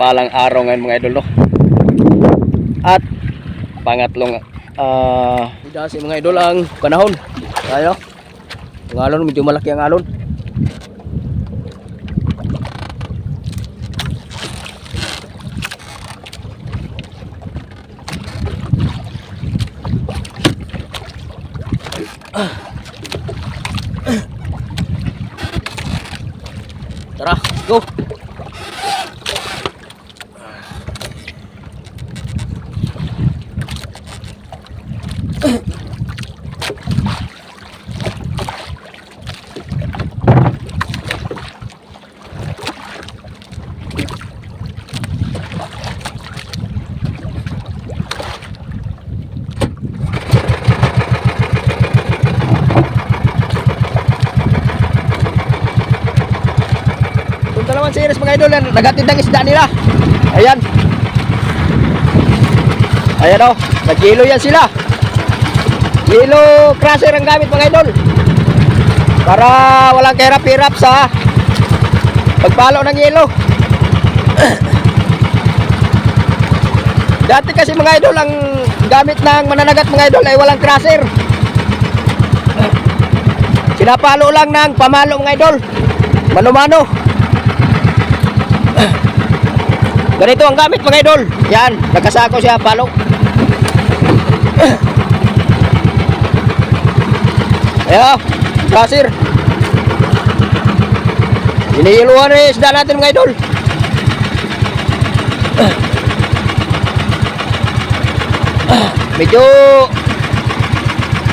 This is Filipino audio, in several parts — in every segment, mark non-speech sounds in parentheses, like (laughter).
mapagpalang araw ngayon mga idol no. At pangatlong ah uh, mga idol ang panahon. Tayo. Ang alon medyo malaki ang alon. (coughs) Tara, go. Dalawang series mga idol yan, nagatid ng isda nila. Ayan. Ayan o, nag-yelo yan sila. Yelo crusher ang gamit mga idol. Para walang kahirap-hirap sa pagpalo ng yelo. (coughs) Dati kasi mga idol, ang gamit ng mananagat mga idol ay walang crusher. Sinapalo lang ng pamalo mga idol. Mano-mano. Ganito ang gamit mga idol. Yan, nagkasako siya palo. Ayan, kasir. Iniiluhan na yung isda natin mga idol. Medyo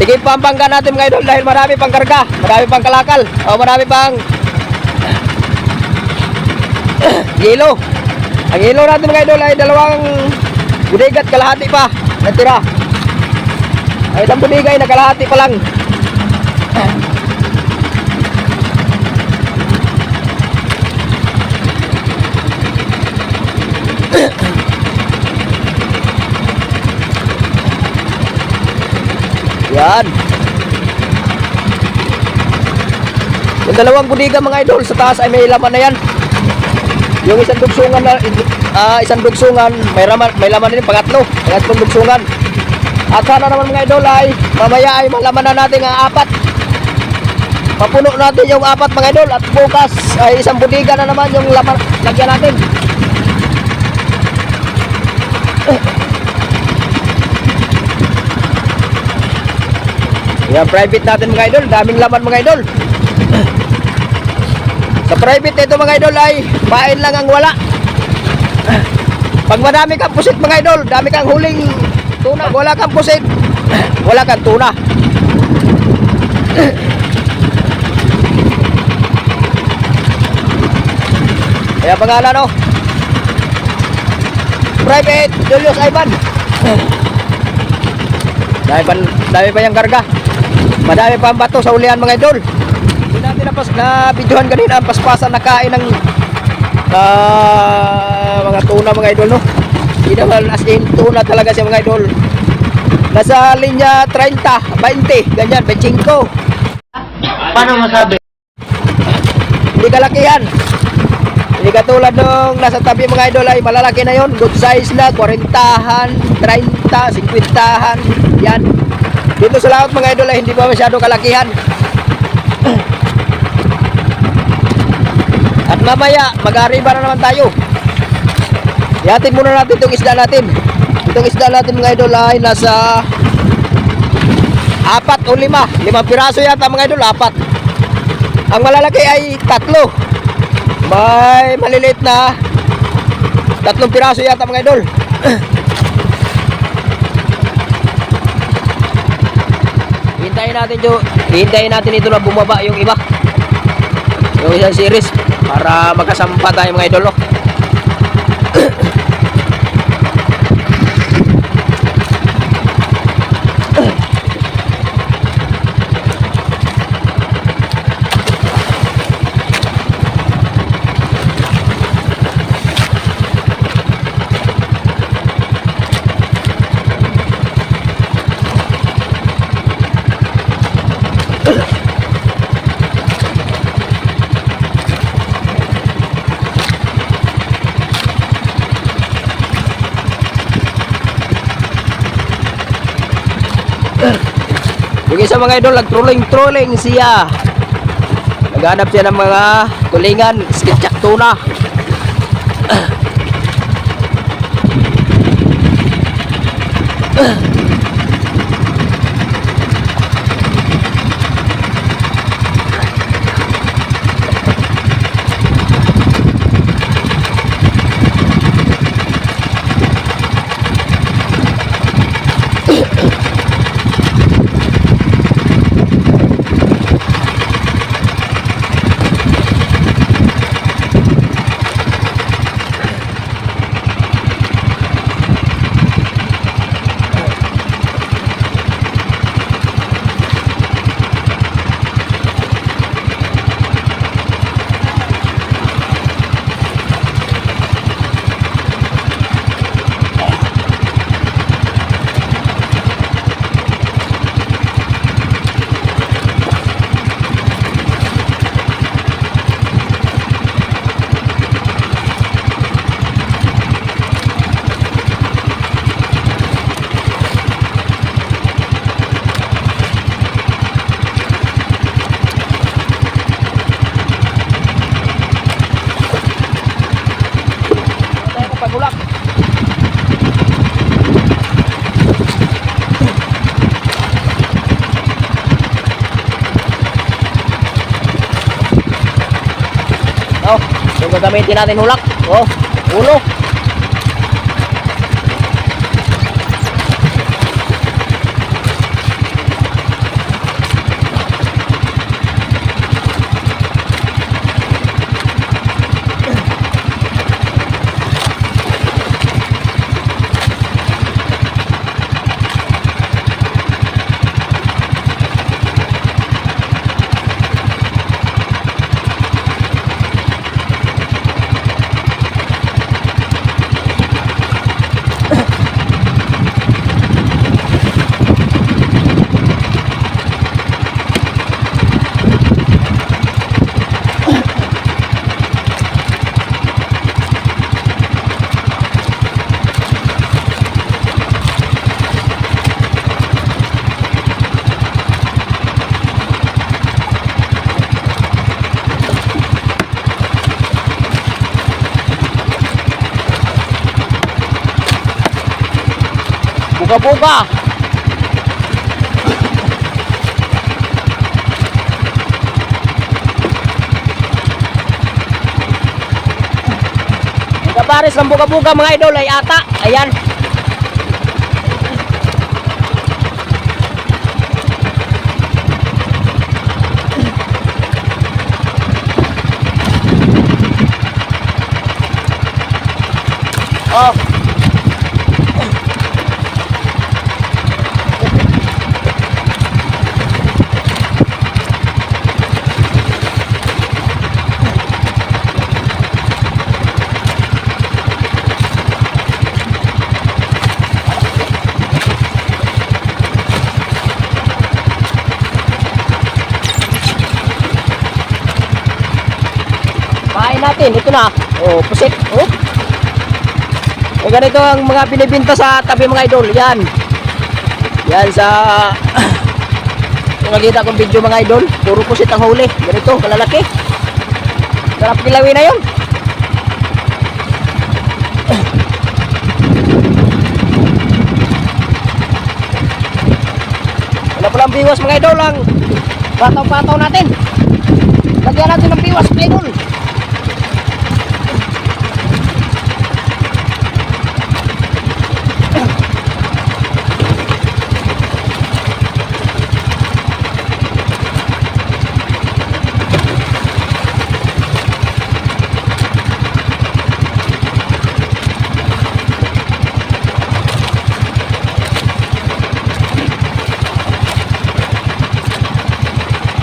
Tigil pa ang bangga natin mga idol dahil marami pang karga, marami pang kalakal, o marami pang Yelo. Ang yelo natin mga idol ay dalawang budigat kalahati pa natira. Ay isang budigay na kalahati pa lang. (coughs) Yan. Yung dalawang budiga mga idol sa taas ay may laman na yan. Yung isang dugsungan na ah, isang dugsungan may laman may laman din pangatlo, pangatlong dugsungan. At sana naman mga idol ay mamaya ay malaman na natin ang apat. Mapuno natin yung apat mga idol at bukas ay isang budiga na naman yung laman lagyan natin. Yan private natin mga idol, daming laman mga idol. Sa private nito mga idol ay pain lang ang wala. Pag madami kang pusit mga idol, dami kang huling tuna. Wala kang pusit, wala kang tuna. Kaya pangalan no. Private Julius Ivan. Dami pa, dami pa yung karga. Madami pa ang bato sa ulian mga idol. Natin na, pas, na videohan kanina ang paspasan na kain ng ah, mga tuna mga idol no. Hindi naman as in tuna talaga siya mga idol. Nasa linya 30, 20, ganyan, 25. Paano masabi? Hindi kalakihan. Hindi katulad nung nasa tabi mga idol ay malalaki na yon, good size na, 40-han, 30, 50-han, yan. Dito sa laot mga idol ay hindi pa masyado kalakihan. At mamaya, mag-arriba na naman tayo. Ihatid muna natin itong isda natin. Itong isda natin mga idol ay nasa apat o lima. Limang piraso yata mga idol, apat. Ang malalaki ay tatlo. May maliliit na tatlong piraso yata mga idol. (clears throat) Hintayin natin ito, hintayin natin ito na bumaba yung iba. Yung isang series para magkasampa tayo mga idol. No? Isa mga idol, nag-trolling-trolling siya. Naghanap siya ng mga tulingan, skitchak tuna. Tayo (clears throat) ko pagulak. Oh, yung gagamitin natin hulak. Oh, ulo. Buga-buga. Kapares ng buga-buga mga idol ay ata. Ayan. Oh. Natin, ito na. Oh, pusit. Oh. Eh, ganito ang mga binibinta sa tabi mga idol. Yan. Yan sa (clears throat) yung nakita kong video mga idol. Puro pusit ang huli. Ganito, kalalaki. Sarap kilawin na yun. (clears throat) Wala palang biwas mga idol ang pataw-pataw natin. Lagyan natin ng biwas mga idol.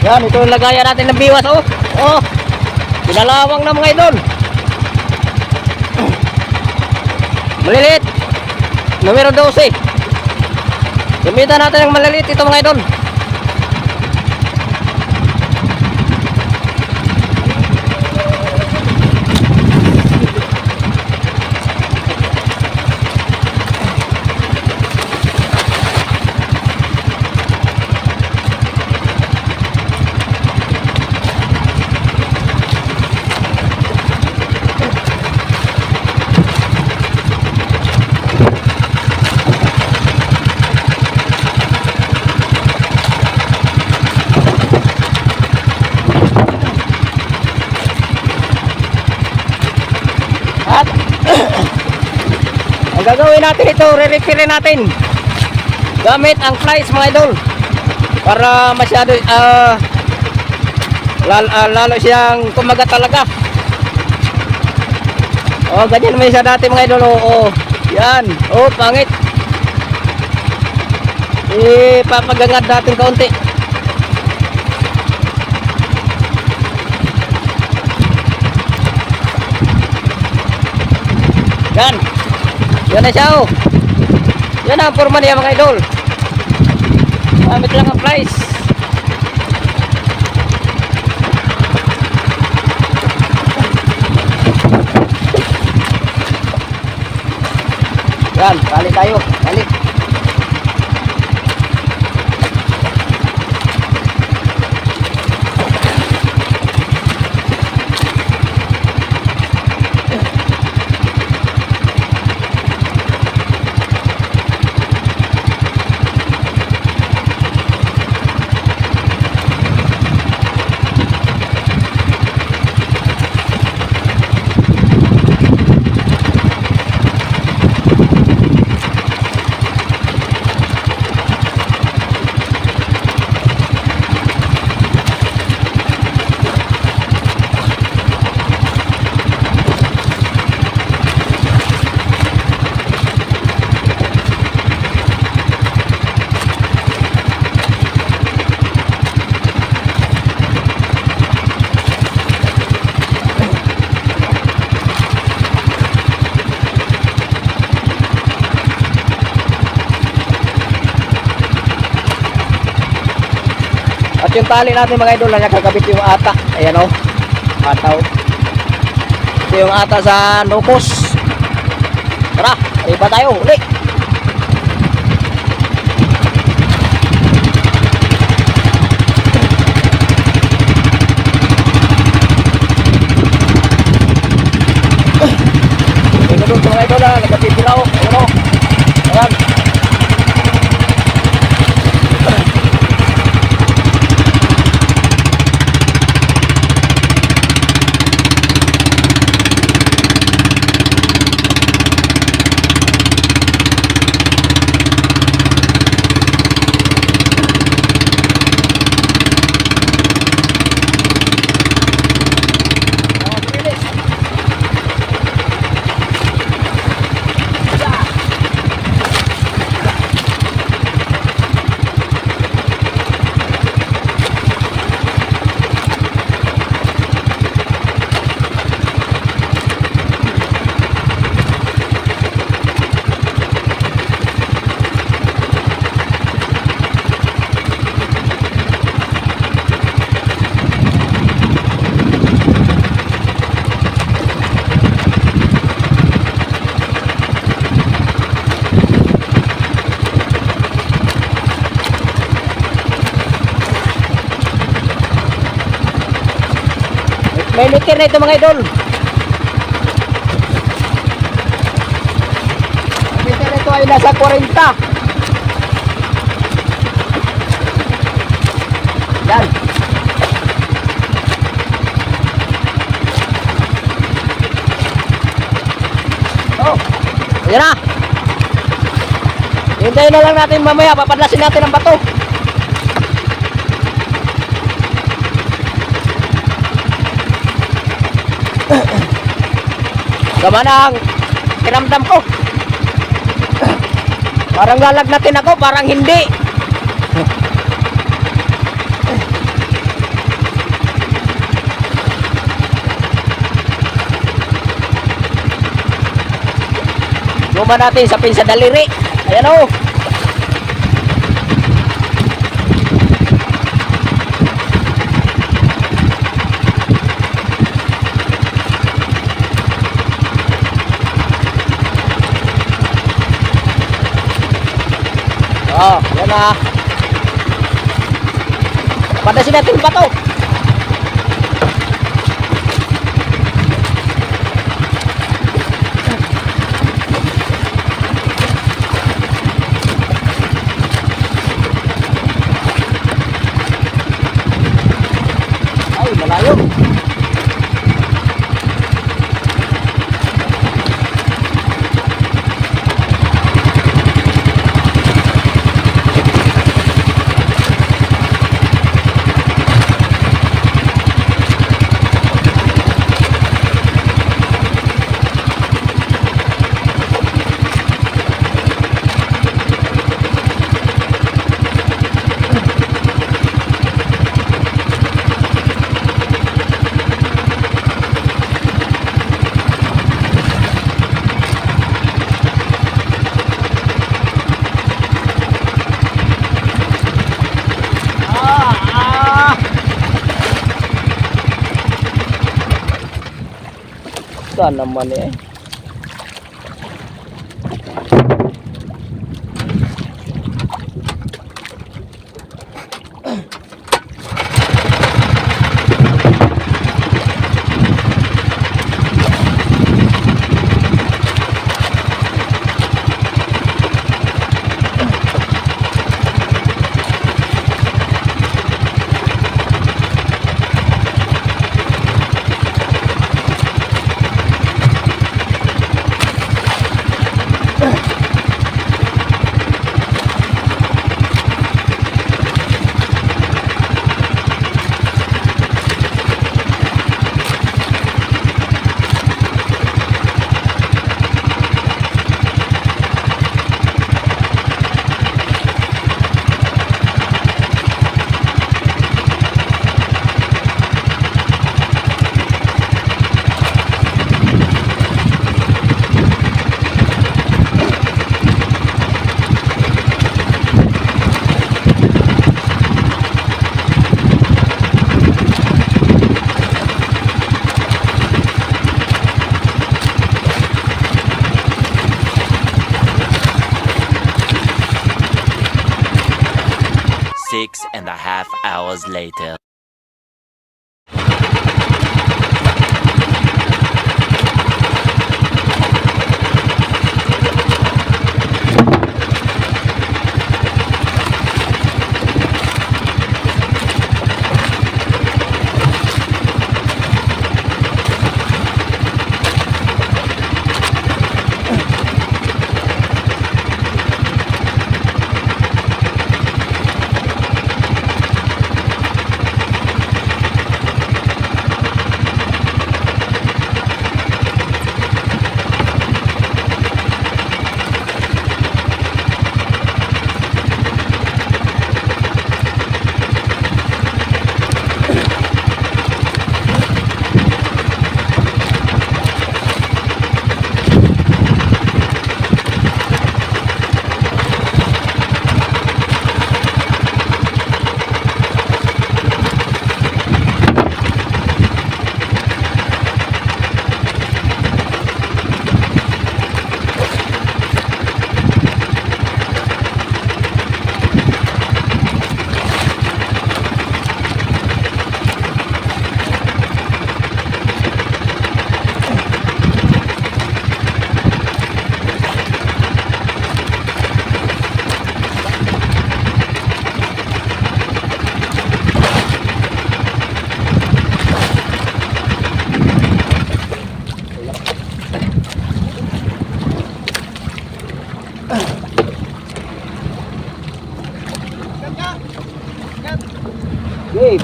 Yan, ito yung lagayan natin ng biwas, oh. Oh. Pinalawang na mga idol. Maliliit. Numero 12. Gamitan natin ng maliliit ito mga idol. Ang gagawin natin ito, re-refill natin. Gamit ang flies mga idol. Para masyado, ah, lalo, lalo siyang kumaga talaga. Oh, ganyan naman siya dati mga idol. Oo, oh, yan. Oh, pangit. Eh, papagangad natin kaunti. Yan. Yan na siya oh. Yan ang forma niya mga idol. Gamit lang ang price. Yan, balik tayo. Balik. Yung tali natin mga idol na nakakabit yung ata. Ayan o. Ataw. Ito yung ata sa nukos. Tara, iba tayo. Uli. Ito doon mga idol na nakabit sila o. Ayan o. Ayan. Oh, bilis. Meter na ito mga idol. Ang meter na ito ay nasa 40. Yan. Oh, ayan na. Hintayin na lang natin mamaya. Papadlasin natin ang bato. Gama na ang kiramdam ko. Parang lalagnatin ako, parang hindi. Guma natin sa pinsa daliri. Ayan o. Oh, yan na. Padasin natin yung bato. Ay, malayo. Ka naman hours later.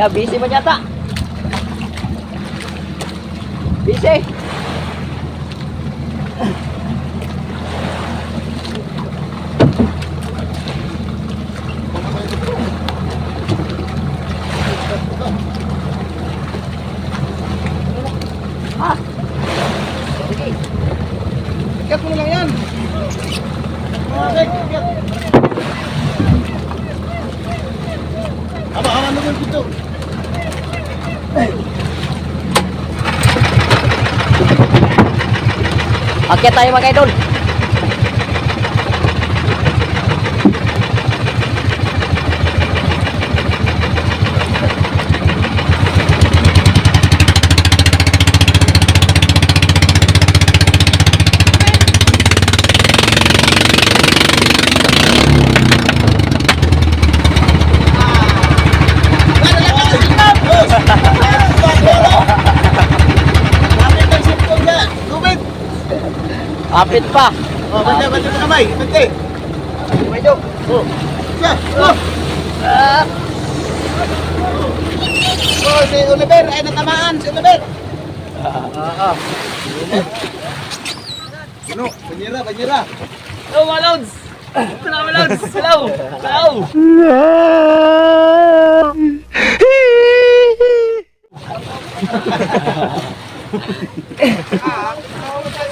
Hey, biya busy man yata. Busy. Ah. Sige. Ikat mo na lang yan. Ikat, ikat. Aba, awan naman dito. Akyat tayo mga idol. Lapit ang sipon niya. Tubig. Apit pa. Oh, banda, banda mo kamay. Bante. Medyo. Oh. Siya. Oh. Ah, Oh, si Oliver ay natamaan. Si Oliver. ah, ah. Ano? Banyera, banyera. Hello, mga loads! Na, mga loads! Hello! Hello!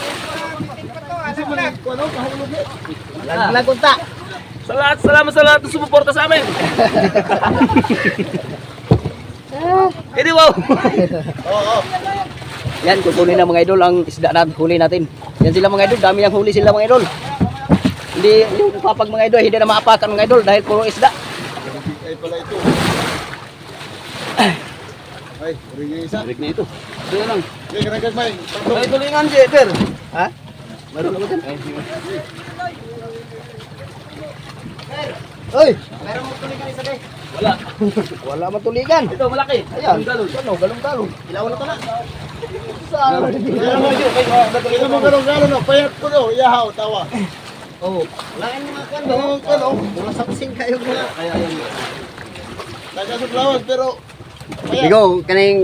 Kasi (laughs) mo na. Ano? Kahulog niya. Laglag unta. Sa lahat, salamat sa lahat na sumuporta sa amin! (laughs) Eh di wow! Oo. Yan, kukunin na mga idol ang isda na huli natin. Yan sila mga idol, dami ang huli sila mga idol. Hindi, yung papag mga idol, hindi na maapakan mga idol dahil puro isda. Ay pala ito. Ay, ring yung isa. Balik na ito. Ito lang. Okay, karagag may. Ay, tulingan, Jeter. Ha? Meron. Oy! Meron mo ka isa day. Wala. Wala matuligan. Ito, malaki. Ayan. Galon. Ano, galong-galong. Ilaw na to na. Saan? Ito mo galong-galong no. Payat ko no. Iyahaw, tawa. Oh. Wala kang mga kan. Galong galong. Mga sapsing kayo mga. Kaya yan. Tagasuglawan pero. Bigo, kaning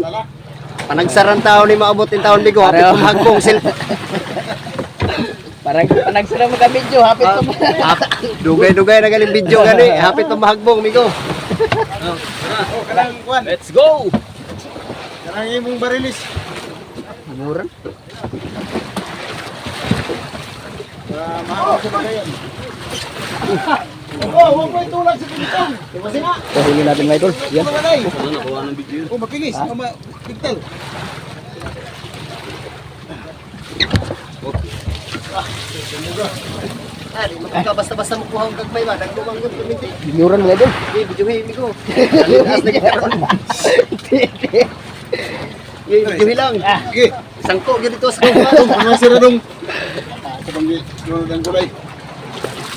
panagsaran tao ni maabot yung taon bigo, hapit Pareho. kumahagbong sil. (laughs) Parang panagsara mo ka medyo, hapit Ah, hap- Dugay-dugay na galing video (laughs) gani, hapit kumahagbong bigo. Oh, kanang kuan. Let's go! Kanang imong barilis. Mura. Mahal sa bagayan. Oh, huwag mo itulak sa pinitong. Kasi nga, Pahuli natin mga idol. Yan. mga day. Ano, nakuha ng video yun. Oh, makinis. Oh, ma- Tigtal. Ah, magka basta-basta mo kuha ang gagmay ba, dagdumang gud kuminti. Mura mga idol. Eh, video hey bigo. Dalitas na gitaron. Eh, video hilang. Sige. Sangko gyud dito sa Oh, kuha. mga siradong. Sa banggi, yun ang gulay.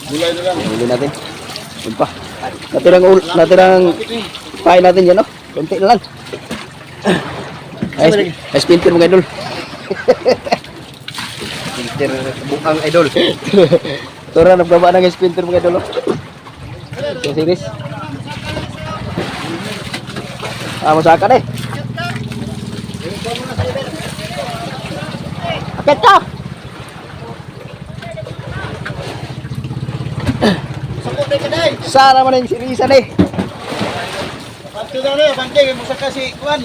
Gulay na lang. Pahuli natin. Yun pa. Natirang, ul natirang pahay natin yan, no? Kunti na lang. Ay, ay spinter mga idol. (laughs) Peter bukang idol. (laughs) Na, nagbaba ng spinter mga idol. no? Yung series. Ah, masakan eh. Akit ka! Na. Sana naman yung sirisan eh. Pagto na rin, banggi, mo sa kasi kuan.